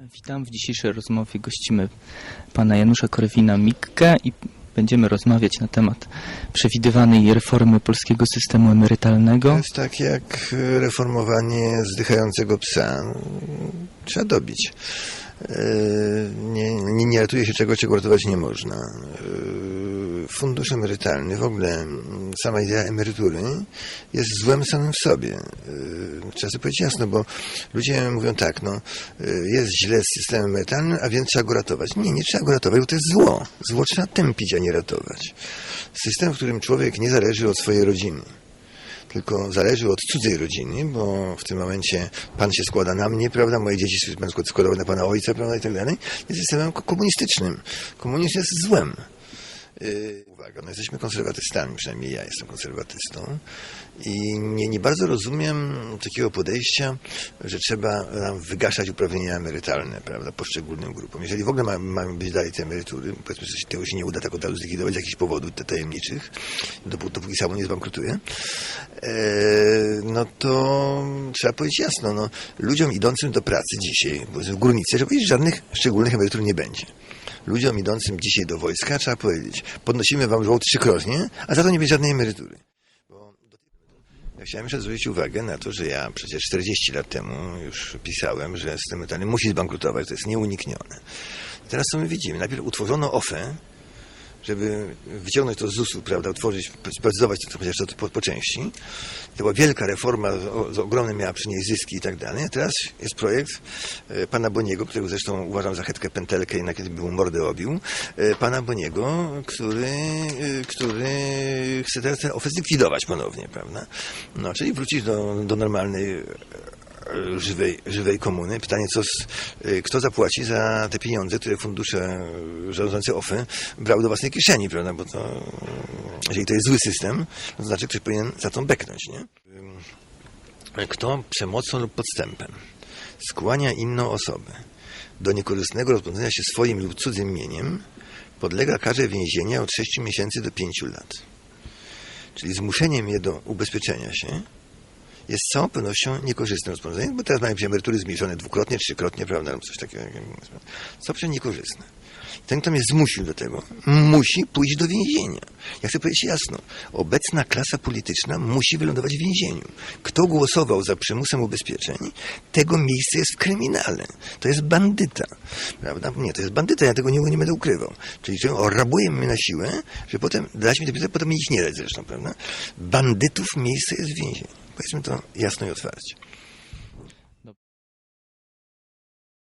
Witam. W dzisiejszej rozmowie gościmy pana Janusza Korwina-Mikke i będziemy rozmawiać na temat przewidywanej reformy polskiego systemu To emerytalnego. jest tak jak reformowanie zdychającego psa. Trzeba dobić. Yy, Nie, nie, nie ratuje się czegoś, czego ratować nie można. Fundusz emerytalny, w ogóle mm, sama idea emerytury jest złem samym w sobie. Yy, Trzeba sobie powiedzieć jasno, bo ludzie mówią tak, no yy, jest źle z systemem emerytalnym, a więc trzeba go ratować. Nie, nie trzeba go ratować, bo to jest zło. Zło trzeba tępić, a nie ratować. System, w którym człowiek nie zależy od swojej rodziny tylko zależy od cudzej rodziny, bo w tym momencie pan się składa na mnie, prawda, moje dzieci się składały na pana ojca, prawda, i tak dalej, jest systemem ko- komunistycznym. Komunizm jest złem. Yy, uwaga, no jesteśmy konserwatystami, przynajmniej ja jestem konserwatystą i nie, nie bardzo rozumiem takiego podejścia, że trzeba nam wygaszać uprawnienia emerytalne, prawda, poszczególnym grupom. Jeżeli w ogóle ma, mają być dalej te emerytury, powiedzmy, że tego się nie uda tak od razu zlikwidować z jakichś powodów tajemniczych, dopó- dopóki samo nie zbankrutuje, e, no to trzeba powiedzieć jasno, no, ludziom idącym do pracy dzisiaj, w górnicy, że powiedzieć, żadnych szczególnych emerytur nie będzie. Ludziom idącym dzisiaj do wojska trzeba powiedzieć, podnosimy wam żołd trzykrotnie, a za to nie będzie żadnej emerytury. Ja chciałem jeszcze zwrócić uwagę na to, że ja przecież 40 lat temu już pisałem, że system emerytalny musi zbankrutować, to jest nieuniknione. Teraz co my widzimy? Najpierw utworzono OFE, żeby wyciągnąć to z ZUS-u, prawda, utworzyć, sprecyzować to chociaż to po, po części. To była wielka reforma, z, ogromne miała przynieść zyski i tak dalej. A teraz jest projekt e, pana Boniego, którego zresztą uważam za hetkę pętelkę i na kiedy by mu mordę obił. E, pana Boniego, który, e, który chce teraz ten ofes zlikwidować ponownie, prawda. No, czyli wrócić do, do normalnej żywej, żywej komuny. Pytanie, co z, y, kto zapłaci za te pieniądze, które fundusze y, rządzące OFE brały do własnej kieszeni, prawda? Bo to, y, jeżeli to jest zły system, to znaczy ktoś powinien za to beknąć, nie? Kto przemocą lub podstępem skłania inną osobę do niekorzystnego rozporządzenia się swoim lub cudzym mieniem, podlega karze więzienia od 6 miesięcy do 5 lat. Czyli zmuszeniem je do ubezpieczenia się jest z całą pewnością niekorzystne rozporządzenie, bo teraz mają się emerytury zmniejszone dwukrotnie, trzykrotnie, prawda, lub coś takiego. przecież niekorzystne. Ten, kto mnie zmusił do tego, musi pójść do więzienia. Ja chcę powiedzieć jasno, obecna klasa polityczna musi wylądować w więzieniu. Kto głosował za przymusem ubezpieczeń, tego miejsce jest w kryminale. To jest bandyta. Prawda? Nie, to jest bandyta, ja tego nie, nie będę ukrywał. Czyli że orabuje mnie na siłę, że potem dać mi te pieniądze, potem mi ich nie dać zresztą, prawda? Bandytów miejsce jest w więzieniu. Powiedzmy to jasno i otwarcie.